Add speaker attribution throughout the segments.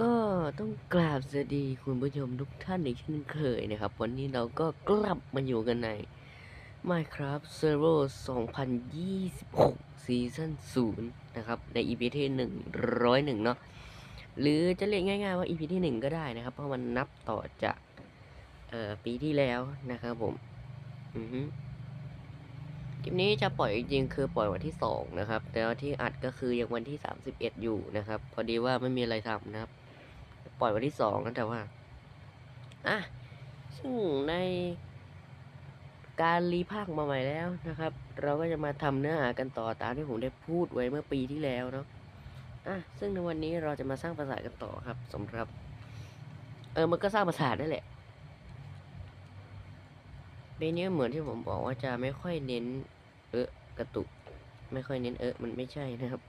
Speaker 1: ก็ต้องกราบสวัสดีคุณผู้ชมทุกท่านอีกเช่นเคยนะครับ วันนี้เราก็กลับมาอยู่กันใน Minecraft Server 2026ซีซั่น0นะครับ ใน EP ที่ 101 เนาะหรือจะเรียกง่ายๆว่า EP ที่ 1 ก็ได้นะครับ เพราะมันนับต่อจากปีที่แล้วนะครับผมอือฮึคลิปนี้จะปล่อยจริงๆคือปล่อยวันที่ 2 นะครับ แต่ว่าที่อัดก็คือยังวันที่ 31 อยู่นะครับ พอดีว่าไม่มีอะไรทำนะครับ ปล่อยวันที่สองนะแต่ว่า อะ ซึ่งในการรีภาคมาใหม่แล้วนะครับ เราก็จะมาทำเนื้อหากันต่อตามที่ผมได้พูดไว้เมื่อปีที่แล้วเนาะอะซึ่งในวันนี้เราจะมาสร้างปราสากันต่อครับสำหรับ เออมันก็สร้างปราสาทนั่นแหละเบนี้เหมือนที่ผมบอกว่าจะไม่ค่อยเน้น เออกระตุก ไม่ค่อยเน้นเออมันไม่ใช่นะครับ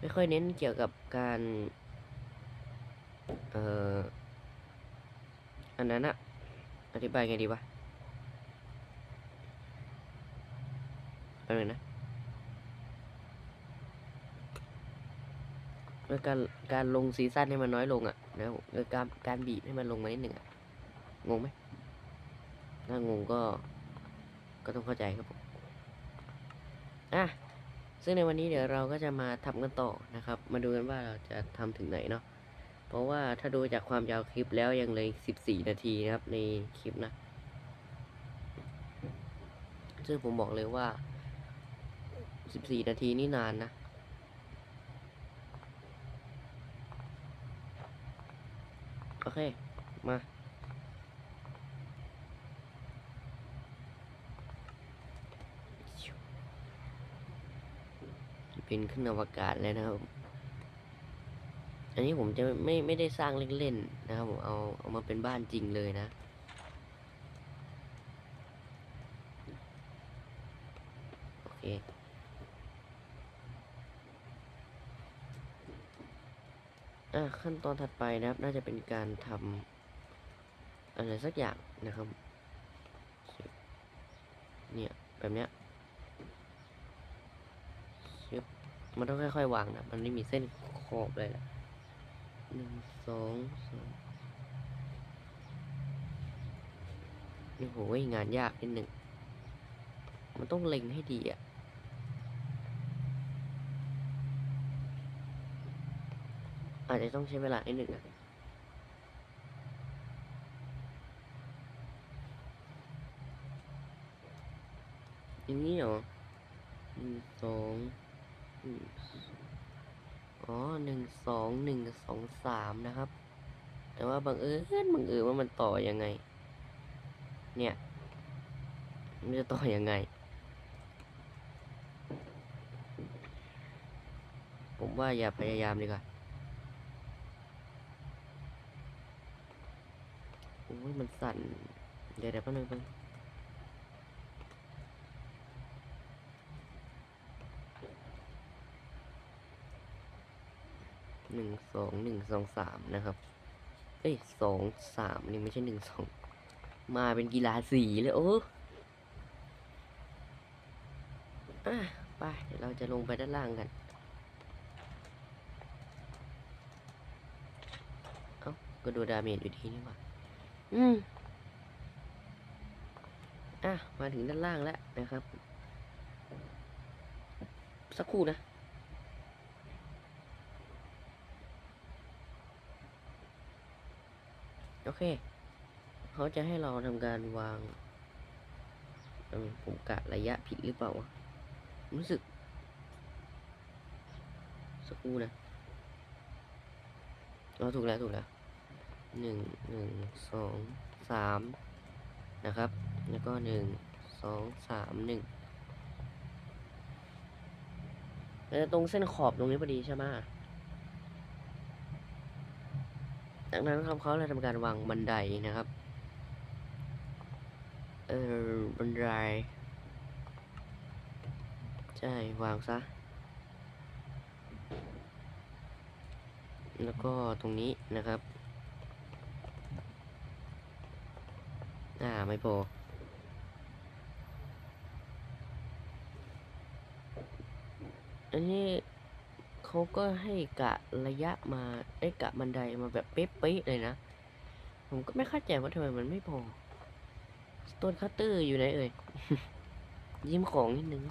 Speaker 1: ไม่ค่อยเน้นเกี่ยวกับการ เอ่ออันนั้นอะอธิบายไงดีวะแป๊บนึงนะการการลงซีซั่นให้มันน้อยลงอะนะการการบีบให้มันลงมานิดหนึ่งอะงงไหมถ้างงก็ก็ต้องเข้าใจครับผมอะซึ่งในวันนี้เดี๋ยวเราก็จะมาทำกันต่อนะครับ มาดูกันว่าเราจะทำถึงไหนเนาะ เพราะว่าถ้าดูจากความยาวคลิปแล้วยังเลย14นาทีนะครับ ในคลิปนะ ซึ่งผมบอกเลยว่า14นาทีนี่นานนะ โอเค มาเป็นขึ้นอวกาศแล้วนะครับ อันนี้ผมจะไม่ไม่ได้สร้างเล่นๆนะครับผมเอาเอามาเป็นบ้านจริงเลยนะ โอเคอะขั้นตอนถัดไปนะครับ น่าจะเป็นการทำอะไรสักอย่างนะครับ เนี่ย แบบเนี้ยมันต้องค่อยๆวางนะ มันไม่มีเส้นขอบเลยนะ หนึ่งสองสามโอ้โหงานยากนิดหนึ่ง มันต้องเล็งให้ดีอะอาจจะต้องใช้เวลานิดหนึ่งอะอย่างนี้เหรอหนึ่งสองหนึ่ง อ๋อหนึ่งสองหนึ่งสองสามนะครับ แต่ว่าบังเอิญบังเอิญว่ามันต่อยังไง เนี่ยมันจะต่อยังไง ผมว่าอย่าพยายามดีกว่าโอ้ยมันสั่น เดี๋ยวเดี๋ยวแป๊บนึงแป๊บนึง หนึ่งสองหนึ่งสองสามนะครับ เอ้ยสองสามนี่ไม่ใช่หนึ่งสองมาเป็นกีฬาสีเลยโอ้อะไปเดี๋ยวเราจะลงไปด้านล่างกัน เอ้าก็ดูดาเมจอยู่ทีนี่ว่าอืมอะ มาถึงด้านล่างแล้วนะครับ สักครู่นะ โอเค เขาจะให้เราทำการวาง ผมกะระยะผิดหรือเปล่าวะรู้สึกสักครู่นะเราถูกแล้วถูกแล้วหนึ่งหนึ่งสองสามนะครับ แล้วก็หนึ่งสองสามหนึ่งแล้วตรงเส้นขอบตรงนี้พอดีใช่ไหม จากนั้นครับเขาเลยทำการวางบันไดนะครับ เออบันไดใช่วางซะ แล้วก็ตรงนี้นะครับ อ่าไม่พออันนี้ เขาก็ให้กะระยะมาไอ้ยกะบันไดมาแบบเป๊ะๆเลยนะ ผมก็ไม่เข้าใจว่าทำไมมันไม่พอสโตนคัตเตอร์อยู่ไหนเอ่ย ยิ้มของนิดนึง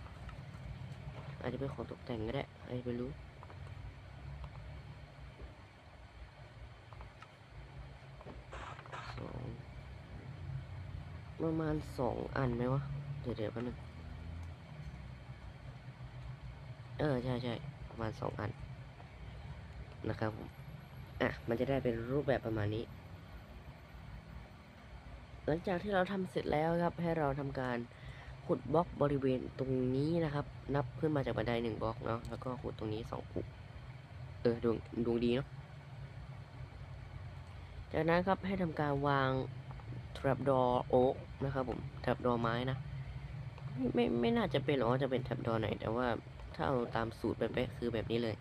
Speaker 1: อาจจะเป็นของตกแต่งก็ได้ใครไปรู้สองประมาณสองอันไหมวะ เดี๋ยวเดี๋ยวแป๊บนึง เออ ใช่ใช่ ประมาณสองอันนะครับผมอะมันจะได้เป็นรูปแบบประมาณนี้ หลังจากที่เราทำเสร็จแล้วครับ ให้เราทำการขุดบล็อกบริเวณตรงนี้นะครับ นับขึ้นมาจากบันไดหนึ่งบล็อกเนาะแล้วก็ขุดตรงนี้สองขุเออดวงดวงดีเนาะจากนั้นครับให้ทำการวาง trapdoor oak นะครับผม trapdoor ไม้นะไม่ไม่ไม่น่าจะเป็นหรอกจะเป็น trapdoor ไหนแต่ว่า ถ้าเอาตามสูตรเป๊ะๆคือแบบนี้เลย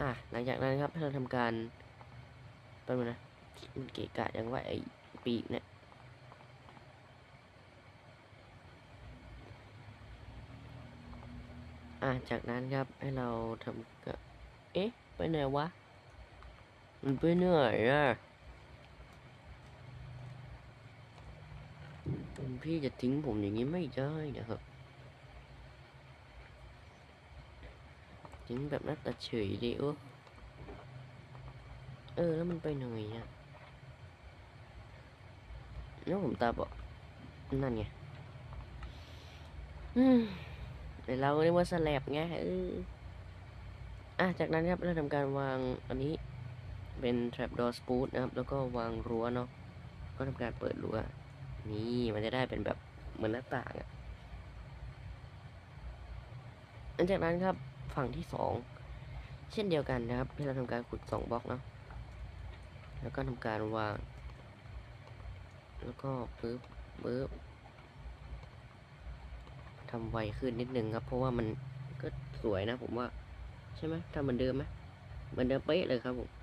Speaker 1: อะหลังจากนั้นครับให้เราทำการแป๊บนึงนะมันเกะกะยังว่าไอ้ปีกเนี่ยอะจากนั้นครับให้เราทำกับเอ๊ะ ไปไหนวะ มันไปไหนอะ คุณพี่จะทิ้งผมอย่างนี้ไม่ได้นะครับ ทิ้งแบบหน้าตาเฉยดิเออเออแล้วมันไปไหนอะแล้วผมตาบอกนั่นไงอืมแต่เราเรียกว่าสแลบไงเอออะจากนั้นครับเราทำการวางอันนี้เป็น trapdoor spout นะครับ แล้วก็วางรั้วเนาะก็ทำการเปิดรั้ว นี่มันจะได้เป็นแบบเหมือนหน้าต่างอะ่ะหลังจากนั้นครับฝั่งที่สองเช่นเดียวกันนะครับที่เราทำการขุดสองบล็อกเนาะแล้วก็ทำการวาง แล้วก็ปึ๊บปึ๊บทำไวขึ้นนิดนึงครับ เพราะว่ามันก็สวยนะผมว่า ใช่ไหมทำเหมือนเดิมไหมเหมือนเดิมเป๊ะเลยครับผม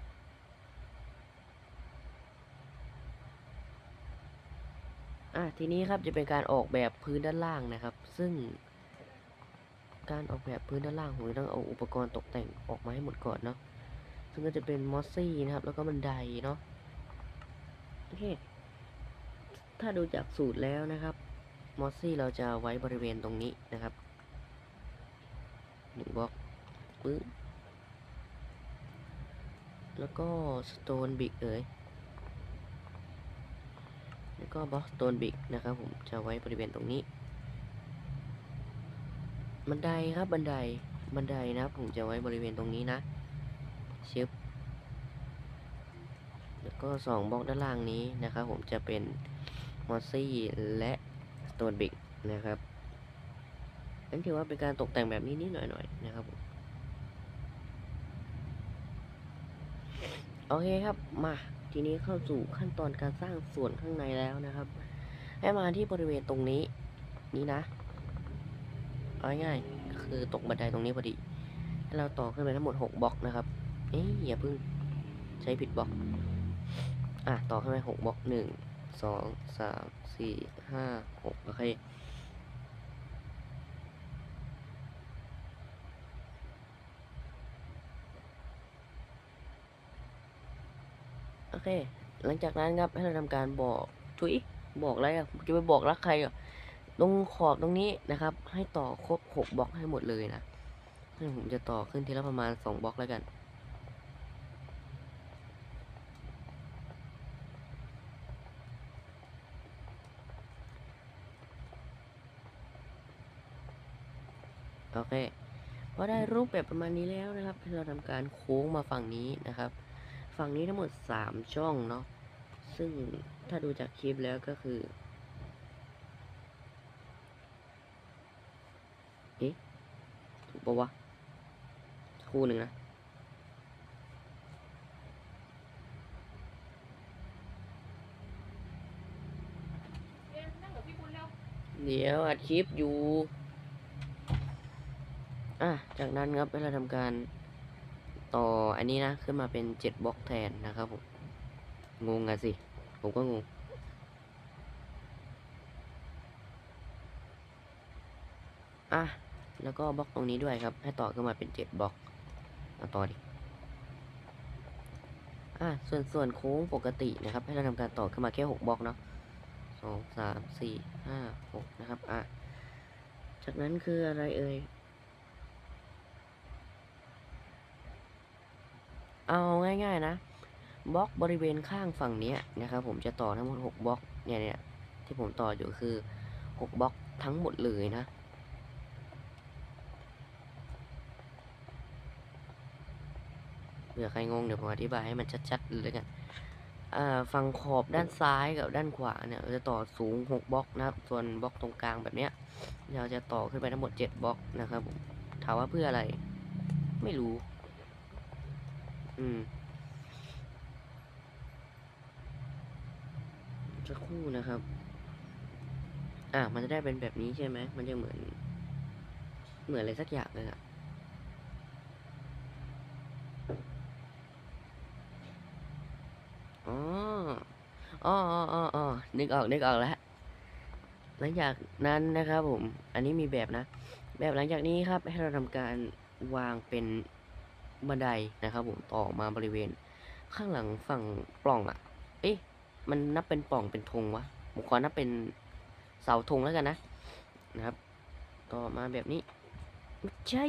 Speaker 1: อะทีนี้ครับจะเป็นการออกแบบพื้นด้านล่างนะครับ ซึ่ง การออกแบบพื้นด้านล่างผมต้องเอาอุปกรณ์ตกแต่งออกมาให้หมดก่อนเนาะซึ่งก็จะเป็นมอสซี่นะครับ แล้วก็บันไดเนาะโอเคถ้าดูจากสูตรแล้วนะครับมอสซี่เราจะไว้บริเวณตรงนี้นะครับหนึ่งบล็อกปึ๊บแล้วก็สโตนบิกเอ๋ย แล้วก็บล็อกสโตนบิกนะครับผมจะไว้บริเวณตรงนี้ บันไดครับบันไดบันไดนะครับผมจะไว้บริเวณตรงนี้นะชึบแล้วก็สองบล็อกด้านล่างนี้นะครับผมจะเป็นมอสซี่และสโตนบิกนะครับนั่นถือว่าเป็นการตกแต่งแบบนี้นิดหน่อยๆนะครับผมโอเคครับมา ทีนี้เข้าสู่ขั้นตอนการสร้างส่วนข้างในแล้วนะครับ ให้มาที่บริเวณตรงนี้ นี้นะเอาง่ายคือตกบันไดตรงนี้พอดีให้เราต่อขึ้นไปทั้งหมดหกบล็อกนะครับเอ๊ะอย่าเพิ่งใช้ผิดบล็อกอะต่อขึ้นไปหกบล็อกหนึ่งสองสามสี่ห้าหกโอเค เค หลังจากนั้นครับให้เราทำการบอกทุยบอกอะไรอะจะไปบอกรักใครอะตรงขอบตรงนี้นะครับ ให้ต่อครบหกบล็อกให้หมดเลยนะซึ่งผมจะต่อขึ้นทีละประมาณสองบล็อกแล้วกันโอเคพอได้รูปแบบประมาณนี้แล้วนะครับให้เราทำการโค้งมาฝั่งนี้นะครับ ฝั่งนี้ทั้งหมดสามช่องเนาะซึ่งถ้าดูจากคลิปแล้วก็คือเอ๊ะถูกปะวะคู่หนึ่งนะ
Speaker 2: เดี๋
Speaker 1: ยวอัดคลิปอยู่ อะ จากนั้นครับเราทำการ ต่ออันนี้นะ ขึ้นมาเป็นเจ็ดบล็อกแทนนะครับผมงงอะสิ ผมก็งง อะ แล้วก็บล็อกตรงนี้ด้วยครับ ให้ต่อขึ้นมาเป็นเจ็ดบล็อกเอาต่อดิ อะ ส่วนส่วนโค้งปกตินะครับ ให้เราทำการต่อขึ้นมาแค่หกบล็อกเนาะสองสามสี่ห้าหกนะครับ อะ จากนั้นคืออะไรเอ่ย เอาง่ายๆนะบล็อกบริเวณข้างฝั่งนี้นะครับผมจะต่อทั้งหมดหกบล็อกเนี่ยเนี่ยที่ผมต่ออยู่คือหกบล็อกทั้งหมดเลยนะ เผื่อใครงงเดี๋ยวผมอธิบายให้มันชัดๆเลยกันฝั่งขอบด้านซ้ายกับด้านขวาเนี่ยจะต่อสูง6บล็อกนะครับ ส่วนบล็อกตรงกลางแบบเนี้ยเราจะต่อขึ้นไปทั้งหมด7บล็อกนะครับผมถามว่าเพื่ออะไร ไม่รู้ อืมสักครู่นะครับ อ่า มันจะได้เป็นแบบนี้ใช่ไหม มันจะเหมือน เหมือนอะไรสักอย่างเลยอะอ๋ออ๋ออ๋ออ๋ออ๋อนึกออก นึกออกแล้ว หลังจากนั้นนะครับผม อันนี้มีแบบนะ แบบหลังจากนี้ครับ ให้เราทำการวางเป็น บันไดนะครับผมต่อมาบริเวณ ข้างหลังฝั่งปล่องอะ่ะ เอ๊ะ มันนับเป็นปล่องเป็นธงวะผมขอนับเป็นเสาธงแล้วกันนะนะครับ ต่อมาแบบนี้ไม่ใช่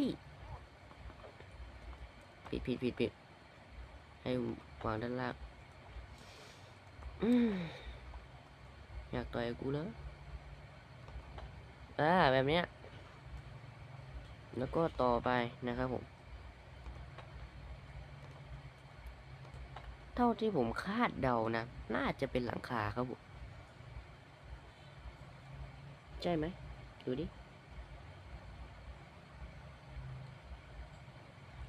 Speaker 1: ผิดผิดผิดผิดให้วางด้านล่างอยากต่อยกับกูเลยอ่าแบบเนี้ยแล้วก็ต่อไปนะครับผม เท่าที่ผมคาดเดานะ น่าจะเป็นหลังคาครับผม ใช่ไหม ดูดิ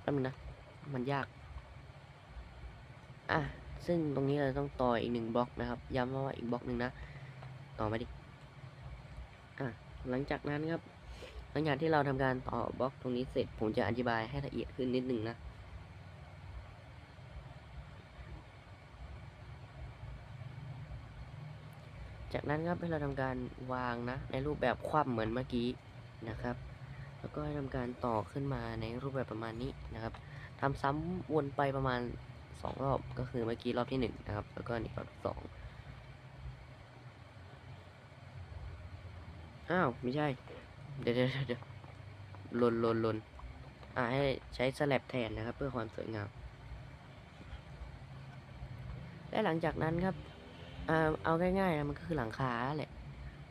Speaker 1: แป๊บนึงนะ มันยาก อะ ซึ่งตรงนี้เราต้องต่ออีกหนึ่งบล็อกนะครับ ย้ำว่าอีกบล็อกหนึ่งนะ ต่อมาดิ อะ หลังจากนั้นครับ หลังจากที่เราทำการต่อบล็อกตรงนี้เสร็จ ผมจะอธิบายให้ละเอียดขึ้นนิดนึงนะ จากนั้นครับให้เราทำการวางนะ ในรูปแบบคว่ำเหมือนเมื่อกี้นะครับ แล้วก็ให้ทำการต่อขึ้นมาในรูปแบบประมาณนี้นะครับทำซ้ำวนไปประมาณสองรอบก็คือเมื่อกี้รอบที่หนึ่งนะครับ แล้วก็นี่รอบที่สองอ้าวไม่ใช่ เดี๋ยวเดี๋ยวเดี๋ยวลนลนลนอ่าให้ใช้สแลบแทนนะครับ เพื่อความสวยงามและหลังจากนั้นครับ อ่าเอาง่ายๆนะมันก็คือหลังคาแหละ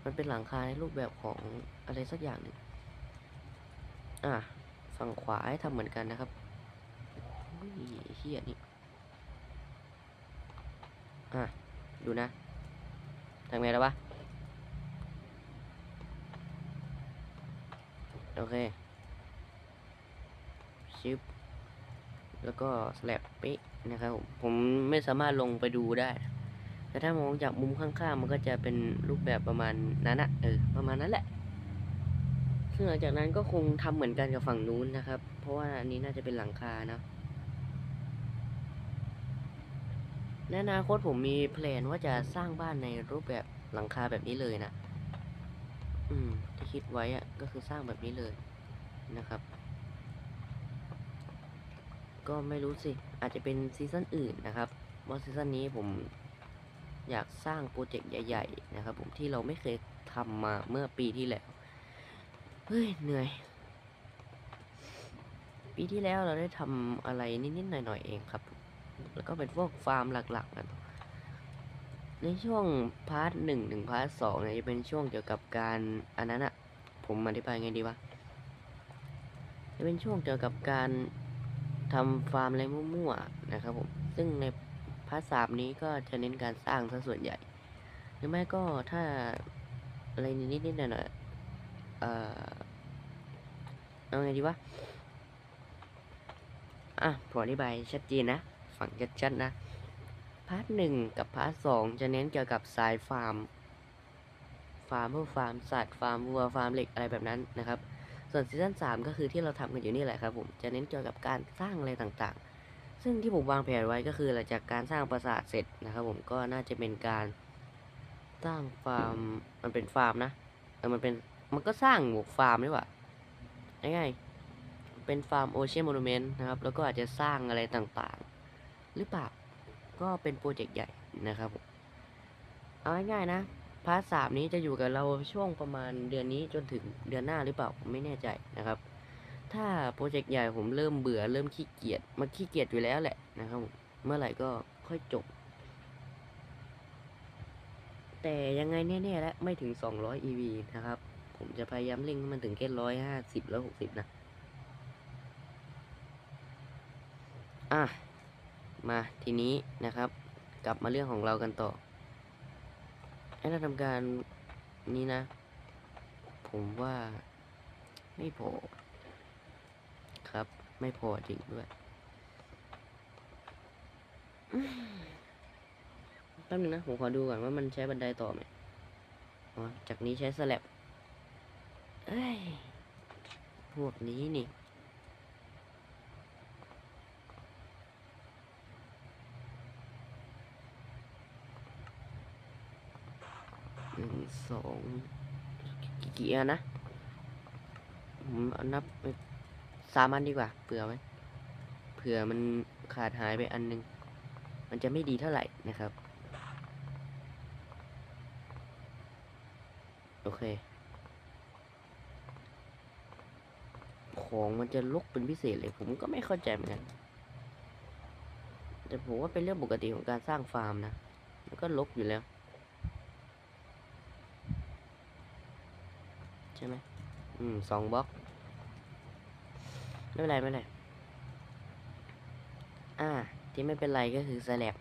Speaker 1: มันเป็นหลังคาในรูปแบบของอะไรสักอย่างหนึ่งอ่าฝั่งขวาให้ทำเหมือนกันนะครับอุ้ยเฮียนี่ อะ ดูนะทำไงแล้ววะ โอเค ชิป แล้วก็สแลบป๊ะนะครับผม ผมไม่สามารถลงไปดูได้ แต่ถ้ามองจากมุมข้างๆ มันก็จะเป็นรูปแบบประมาณนั้นอะเออประมาณนั้นแหละ ซึ่งหลังจากนั้นก็คงทำเหมือนกันกับฝั่งนู้นนะครับ เพราะว่าอันนี้น่าจะเป็นหลังคานะในอนาคตผมมีแพลนว่าจะสร้างบ้านในรูปแบบหลังคาแบบนี้เลยนะ อืม ที่คิดไว้อะก็คือสร้างแบบนี้เลยนะครับ ก็ไม่รู้สิ อาจจะเป็นซีซั่นอื่นนะครับว่าซีซั่นนี้ผม อยากสร้างโปรเจกต์ใหญ่ ๆ นะครับ ผมที่เราไม่เคยทำมาเมื่อปีที่แล้วเฮ้ยเหนื่อย ปีที่แล้วเราได้ทำอะไรนิดๆหน่อยๆเองครับ แล้วก็เป็นพวกฟาร์มหลักๆกันในช่วงพาร์ทหนึ่งถึงพาร์ทสองเนี่ยจะเป็นช่วงเกี่ยวกับการอันนั้นอะผมอธิบายไงดีวะจะเป็นช่วงเกี่ยวกับการทำฟาร์มอะไรมั่วๆนะครับผมซึ่งใน พาร์ทสามนี้ก็จะเน้นการสร้างซะส่วนใหญ่ หรือไม่ก็ถ้าอะไรนิดๆหน่อยๆเอ่อเอาไงดีวะ อะผมอธิบายชัดเจนนะ ฝั่งชัดๆนะ พาร์ทหนึ่งกับพาร์ทสองจะเน้นเกี่ยวกับสายฟาร์ม ฟาร์มพวกฟาร์มสัตว์ ฟาร์มวัว ฟาร์มเหล็กอะไรแบบนั้นนะครับ ส่วนซีซั่นสามก็คือที่เราทำกันอยู่นี่แหละครับผม จะเน้นเกี่ยวกับการสร้างอะไรต่างๆ ซึ่งที่ผมวางแผนไว้ก็คือหลังจากการสร้างปราสาทเสร็จนะครับ ผมก็น่าจะเป็นการสร้างฟาร์มมันเป็นฟาร์มนะเออมันเป็นมันก็สร้างหมวกฟาร์มด้วยว่ะง่ายๆเป็นฟาร์มโอเชียนโมนูเมนต์นะครับ แล้วก็อาจจะสร้างอะไรต่างๆ หรือเปล่าก็เป็นโปรเจกต์ใหญ่นะครับผมเอาง่ายๆนะพาร์ทสามนี้จะอยู่กับเราช่วงประมาณเดือนนี้จนถึงเดือนหน้าหรือเปล่าผมไม่แน่ใจนะครับ ถ้าโปรเจกต์ใหญ่ผมเริ่มเบื่อเริ่มขี้เกียจมันขี้เกียจอยู่แล้วแหละนะครับเมื่อไหร่ก็ค่อยจบ แต่ยังไงแน่ๆแล้วไม่ถึง 200 EV นะครับ ผมจะพยายามเร่งให้มันถึงแค่ร้อยห้าสิบร้อยหกสิบนะ อะ มาทีนี้นะครับ กลับมาเรื่องของเรากันต่อให้เราทำการนี้นะ ผมว่าไม่พอ ไม่พอจริงด้วยแป๊บนึงนะ ผมขอดูก่อนว่ามันใช้บันไดต่อไหมอ๋อ จากนี้ใช้สแลบเอ้ย พวกนี้นี่หนึ่งสองกี่กี่อันนะผมนับไป สามอันดีกว่าเผื่อไว้เผื่อมันขาดหายไปอันหนึง มันจะไม่ดีเท่าไหร่นะครับ โอเค ของมันจะลกเป็นพิเศษเลย ผมก็ไม่เข้าใจเหมือนกันแต่ผมว่าเป็นเรื่องปกติของการสร้างฟาร์มนะ มันก็ลกอยู่แล้ว ใช่ไหมอืมสองบล็อก ไม่เป็นไรไม่เป็นไรอ่า ที่ไม่เป็นไรก็คือสแลบ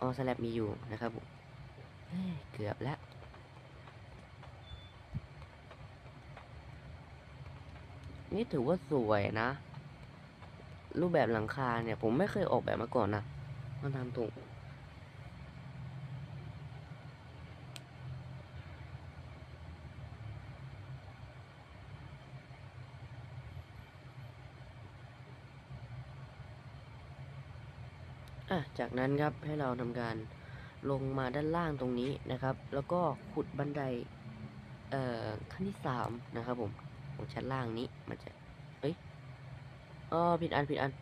Speaker 1: อ๋อสแลบมีอยู่นะครับผมเกือบแล้วนี่ถือว่าสวยนะ รูปแบบหลังคาเนี่ย ผมไม่เคยออกแบบมาก่อนนะมันทำถูก อะจากนั้นครับให้เราทำการลงมาด้านล่างตรงนี้นะครับ แล้วก็ขุดบันไดเอ่อขั้นที่สามนะครับผมของชั้นล่างนี้มันจะเอ้ยอ๋อผิดอันผิดอัน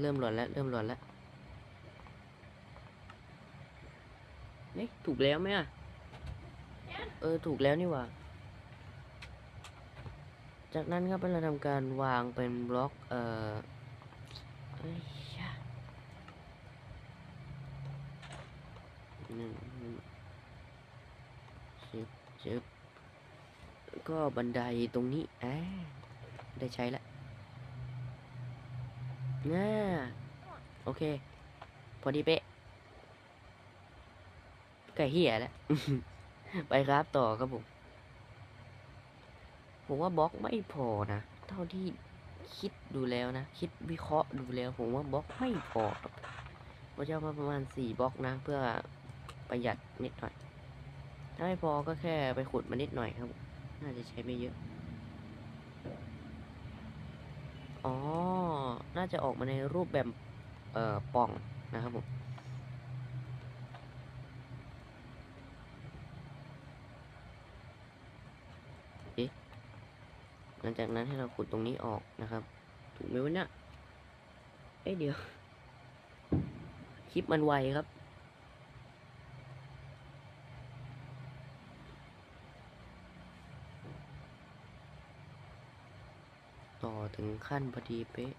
Speaker 1: เริ่มหลอนแล้วเริ่มหลอนแล้วเฮ้ยถูกแล้วไหมอะเออถูกแล้วนี่หว่าจากนั้นครับเราทำการวางเป็นบล็อกเอ่อเอ้ยยะ หนึ่งหนึ่งชึบชึบก็บันไดตรงนี้อ่าได้ใช้แล้วน่าโอเค พอดีเป๊ะไก่เหี้ยแล้ว ไปครับต่อครับผม ผมว่าบล็อกไม่พอนะ เท่าที่คิดดูแล้วนะ คิดวิเคราะห์ดูแล้ว ผมว่าบล็อกไม่พอครับผมจะมาประมาณสี่บล็อกนะ เพื่อ ประหยัดนิดหน่อย ถ้าไม่พอก็แค่ไปขุดมานิดหน่อยครับ น่าจะใช้ไม่เยอะ อ๋อ น่าจะออกมาในรูปแบบเอ่อป่องนะครับผมหลังจากนั้นให้เราขุดตรงนี้ออกนะครับ ถูกไหมวะเนี่ย เอ้ยเดี๋ยว คลิปมันไวครับ ต่อ ถึงขั้นพอดีเป๊ะ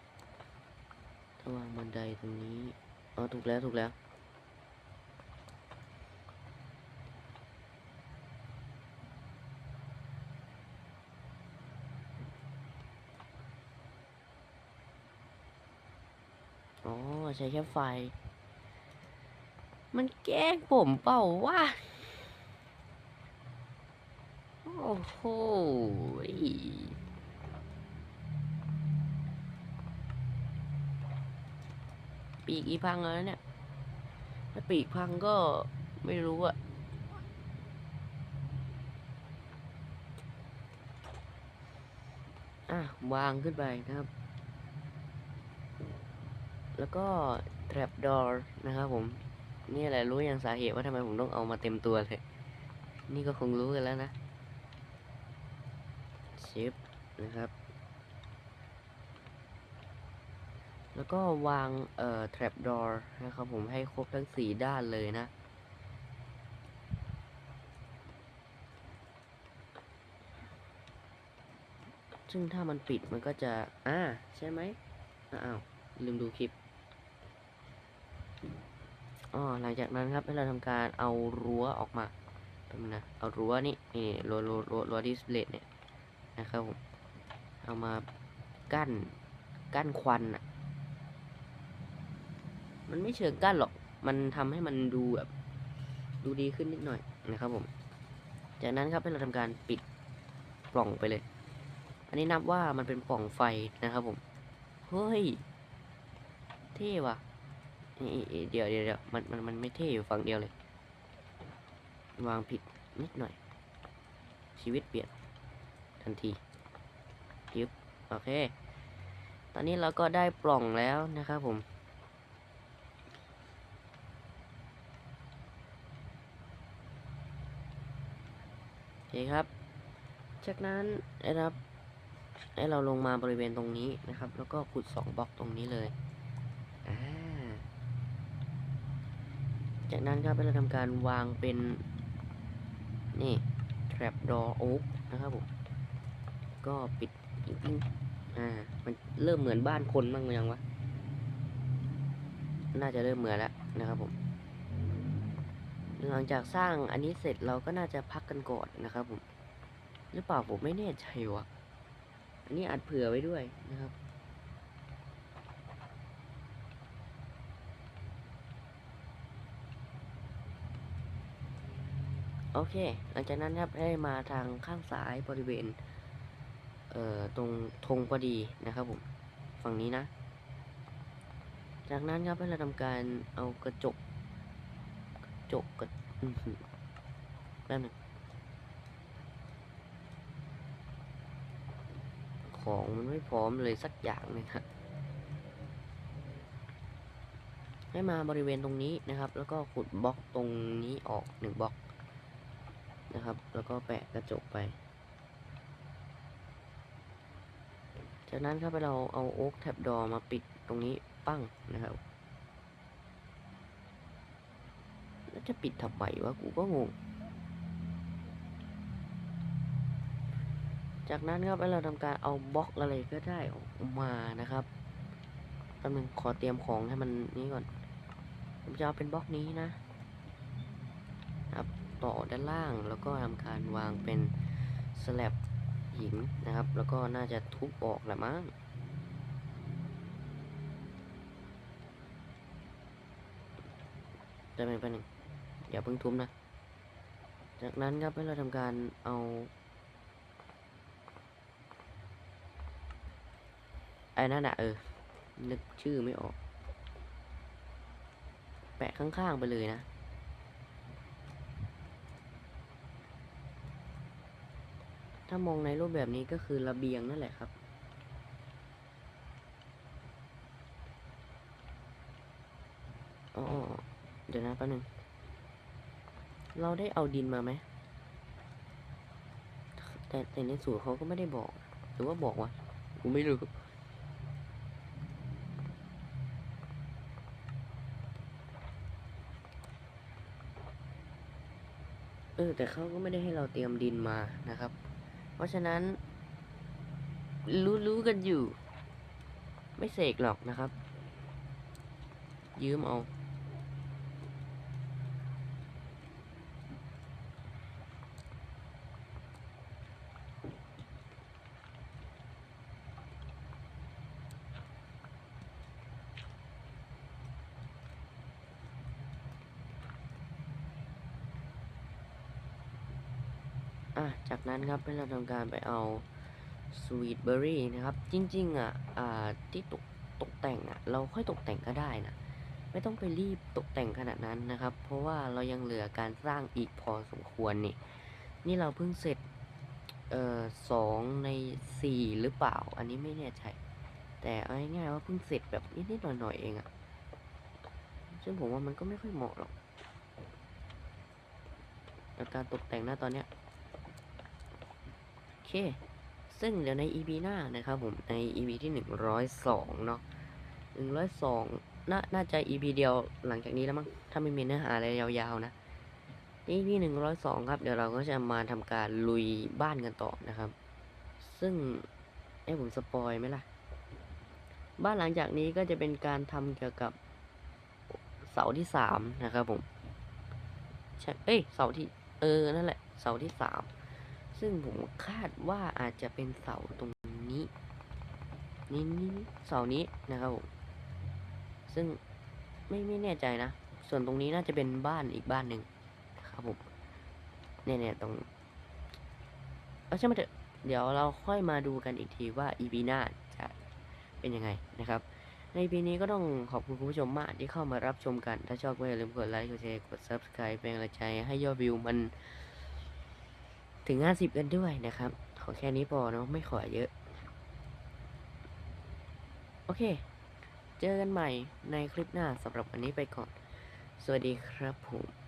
Speaker 1: ถ้าวางบันไดตรงนี้อ๋อถูกแล้วถูกแล้วอ๋อใช้แค่ไฟ มันแกล้งผมเปล่าวะโอ้โห ปีกอีพังแล้วเนี่ย ถ้าปีกพังก็ไม่รู้อะอะวางขึ้นไปนะครับ แล้วก็ trap door นะครับผม นี่แหละรู้อย่างสาเหตุว่าทำไมผมต้องเอามาเต็มตัวเลย นี่ก็คงรู้กันแล้วนะชิปนะครับ แล้วก็วางเอ่อ trap door นะครับผมให้ครบทั้งสี่ด้านเลยนะ ซึ่งถ้ามันปิดมันก็จะ อ่า ใช่ไหมอ้าว ลืมดูคลิปอ๋อหลังจากนั้นครับให้เราทำการเอารั้วออกมาแป๊บนึงนะเอารั้วนี่นี่รั้วรั้วรั้วรั้วดิสเลย์เนี่ยนะครับผมเอามากั้นกั้นควันอะ มันไม่เชิงกั้นหรอก มันทำให้มันดูแบบดูดีขึ้นนิดหน่อยนะครับผม จากนั้นครับให้เราทำการปิดปล่องไปเลย อันนี้นับว่ามันเป็นปล่องไฟนะครับผม เฮ้ย เท่ว่ะเอ๊ะเดี๋ยวเดี๋ยวเดี๋ยวมันมันมันไม่เท่อยู่ฝั่งเดียวเลย วางผิดนิดหน่อย ชีวิตเปลี่ยนทันทียึบโอเค ตอนนี้เราก็ได้ปล่องแล้วนะครับผม โอ เคครับ จากนั้นนะครับให้เราลงมาบริเวณตรงนี้นะครับ แล้วก็ขุดสองบล็อกตรงนี้เลยจากนั้นครับเราทำการวางเป็น นี่ trap door oak นะครับผมก็ปิดปิ้งปิ้งอ่า มันเริ่มเหมือนบ้านคนบ้างยังวะ น่าจะเริ่มเหมือนแล้วนะครับผม หลังจากสร้างอันนี้เสร็จเราก็น่าจะพักกันก่อนนะครับผมหรือเปล่าผมไม่แน่ใจวะอันนี้อัดเผื่อไว้ด้วยนะครับโอเค หลังจากนั้นครับให้มาทางข้างซ้ายบริเวณ เอ่อ ตรงธงพอดีนะครับผม ฝั่งนี้นะ จากนั้นครับให้เราทำการเอากระจก จกกระอื้อหือแป๊บหนึงของมันไม่พร้อมเลยสักอย่างเลยครับให้มาบริเวณตรงนี้นะครับ แล้วก็ขุดบล็อกตรงนี้ออกหนึ่งบล็อกนะครับ แล้วก็แปะกระจกไป จากนั้นครับเราเอาโอ๊กแท็บดอมาปิดตรงนี้ปั้งนะครับ แล้วจะปิดทำไมวะกูก็งง จากนั้นครับเราทำการเอาบล็อกอะไรก็ได้ออกมานะครับแป๊บนึงขอเตรียมของให้มันนี้ก่อน ผมจะเอาเป็นบล็อกนี้นะ ครับต่อด้านล่างแล้วก็ทำการวางเป็นสแลบหินนะครับ แล้วก็น่าจะทุบออกแหละมั้งจะเป็นไปหนึ่ง อย่าเพิ่งทุบนะ จากนั้นครับให้เราทำการเอาไอ้นั่นอะเออ นึกชื่อไม่ออก แปะข้างๆไปเลยนะถ้ามองในรูปแบบนี้ก็คือระเบียงนั่นแหละครับ อ๋อ เดี๋ยวนะแป๊บนึง เราได้เอาดินมาไหม แต่แต่ในสูตรเขาก็ไม่ได้บอก หรือว่าบอกวะกูไม่รู้เออแต่เขาก็ไม่ได้ให้เราเตรียมดินมานะครับ เพราะฉะนั้น รู้รู้กันอยู่ ไม่เสกหรอกนะครับ ยืมเอา นั้นครับให้เราทำการไปเอาสวีทเบอร์รี่นะครับ จริงๆอะอ่าที่ตกตกแต่งอะ เราค่อยตกแต่งก็ได้นะ ไม่ต้องไปรีบตกแต่งขนาดนั้นนะครับ เพราะว่าเรายังเหลือการสร้างอีกพอสมควรนี่ นี่เราเพิ่งเสร็จเอ่อสองในสี่หรือเปล่า อันนี้ไม่แน่ใจ แต่เอาง่ายๆว่าเพิ่งเสร็จแบบนิดๆหน่อยๆเองอะซึ่งผมว่ามันก็ไม่ค่อยเหมาะหรอก การตกแต่งหน้าตอนเนี้ย เค ซึ่งเดี๋ยวใน EP หน้านะครับผม ใน EP ที่ 102 เนาะ102น่าน่าจะ EP เดียวหลังจากนี้แล้วมั้ง ถ้าไม่มีเนื้อหาอะไรยาวๆนะ EP 102 ครับ เดี๋ยวเราก็จะมาทำการลุยบ้านกันต่อนะครับ ซึ่งให้ผมสปอยไหมล่ะ บ้านหลังจากนี้ก็จะเป็นการทำเกี่ยวกับเสาที่สามนะครับผมใช่เอ้ย เสาที่ เออ นั่นแหละ เสาที่สาม ซึ่งผมคาดว่าอาจจะเป็นเสาตรงนี้นี่นี่เสานี้นะครับผมซึ่งไม่ไม่แน่ใจนะ ส่วนตรงนี้น่าจะเป็นบ้านอีกบ้านหนึ่งนะครับผมเนี่ยเนี่ยตรงเอาใช่ไหมเถอะเดี๋ยวเราค่อยมาดูกันอีกทีว่า EP หน้าจะเป็นยังไงนะครับ ใน EP นี้ก็ต้องขอบคุณคุณผู้ชมมากที่เข้ามารับชมกัน ถ้าชอบก็อย่าลืมกดไลค์กดแชร์กด Subscribe เป็นกำลังใจให้ยอดวิวมัน ถึง 50 กันด้วยนะครับ ขอแค่นี้พอเนาะไม่ขอเยอะ โอเค เจอกันใหม่ในคลิปหน้าสำหรับวันนี้ไปก่อน สวัสดีครับผม